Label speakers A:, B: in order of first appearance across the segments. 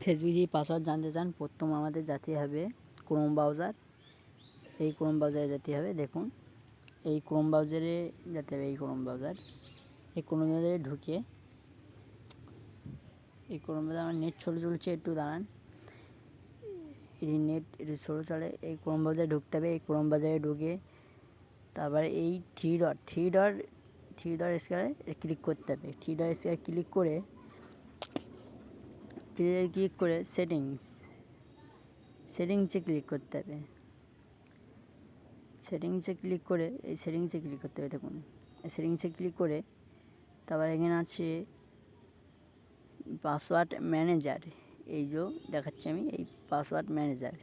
A: Facebook password জানতে চান, প্রথম আমাদের যেতে হবে ক্রোম ব্রাউজার এই ক্রোম ব্রাউজারে যেতে হবে, দেখুন। এই ক্রোম ব্রাউজারে যেতে হবে, এই ক্রোম ব্রাউজার এই ক্রোম ব্রাউজারে ঢুকে, এই ক্রোম ব্রাউজার আমার নেট চলে চলছে, একটু দাঁড়ান। এই নেট একটু স্লো চলে, এই ক্রোম ব্রাউজারে ঢুকতে হবে, এই ক্রোম ব্রাউজারে ঢুকে, তারপরে এই three dot three dot three dot স্কোয়ারে ক্লিক করতে হবে। থ্রি ডট স্কোয়ারে ক্লিক করে থ্রি ক্লিক করে? সেটিংস সেটিংসে ক্লিক করতে হবে। সেটিংসে ক্লিক করে, এই সেটিংসে ক্লিক করতে হবে, দেখুন। সেটিংসে ক্লিক করে, তারপর এখানে আছে পাসওয়ার্ড ম্যানেজার এই যে দেখাচ্ছি আমি, এই পাসওয়ার্ড ম্যানেজার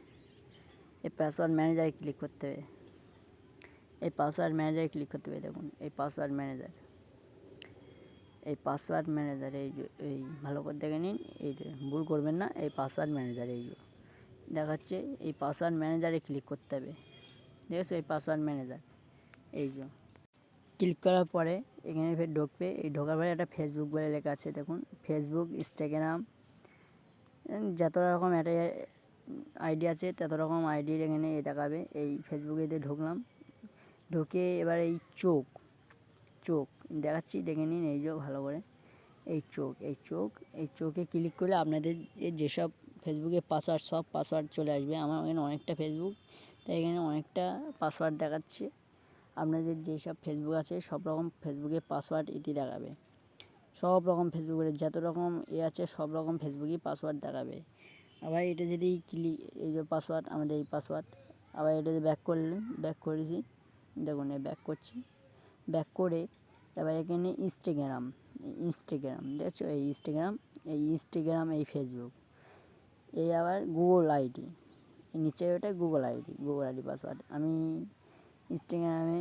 A: এই পাসওয়ার্ড ম্যানেজারে ক্লিক করতে হবে। এই পাসওয়ার্ড ম্যানেজারে ক্লিক করতে হবে, দেখুন। এই পাসওয়ার্ড ম্যানেজার এই পাসওয়ার্ড ম্যানেজার, এই যে, এই ভালো করে দেখে নিন, এই ভুল করবেন না, এই পাসওয়ার্ড ম্যানেজার, এই যে। দেখাচ্ছে, এই পাসওয়ার্ড ম্যানেজারে ক্লিক করতে হবে। দেখেছ এই পাসওয়ার্ড ম্যানেজার, এই যে। ক্লিক করার পরে এখানে ফের ঢুকবে। এই ঢোকার পরে একটা ফেসবুক বলে লেখা আছে, দেখুন। ফেসবুক ইনস্টাগ্রাম যত রকম একটা আইডি আছে, তত রকম আইডির এখানে এ দেখাবে। এই ফেসবুকেতে ঢুকলাম। ঢুকে এবার এই চোখ চোখ দেখাচ্ছি, দেখে নিন এই যে ভালো করে। এই চোখ এই চোখ, এই চোখে ক্লিক করলে আপনাদের যেসব ফেসবুকে পাসওয়ার্ড সব পাসওয়ার্ড চলে আসবে। আমার এখানে অনেকটা ফেসবুক তাই এখানে অনেকটা পাসওয়ার্ড দেখাচ্ছে। আপনাদের যেসব ফেসবুক আছে, সব রকম ফেসবুকের পাসওয়ার্ড এটি দেখাবে। সব রকম ফেসবুকের যত রকম এ আছে, সব রকম ফেসবুকেই পাসওয়ার্ড দেখাবে। আবার এটা যদি ক্লিক এই যে পাসওয়ার্ড আমাদের এই পাসওয়ার্ড আবার এটা যদি ব্যাক করলে ব্যাক করেছি। দেখুন ব্যাক করছি। ব্যাক করে এবার এখানে ইনস্টাগ্রাম ইনস্টাগ্রাম দেখছ? এই ইনস্টাগ্রাম এই ইনস্টাগ্রাম এই ফেসবুক এই আবার গুগল আইডি নিচে ওটা Google ID Google ID password আমি ইনস্টাগ্রামে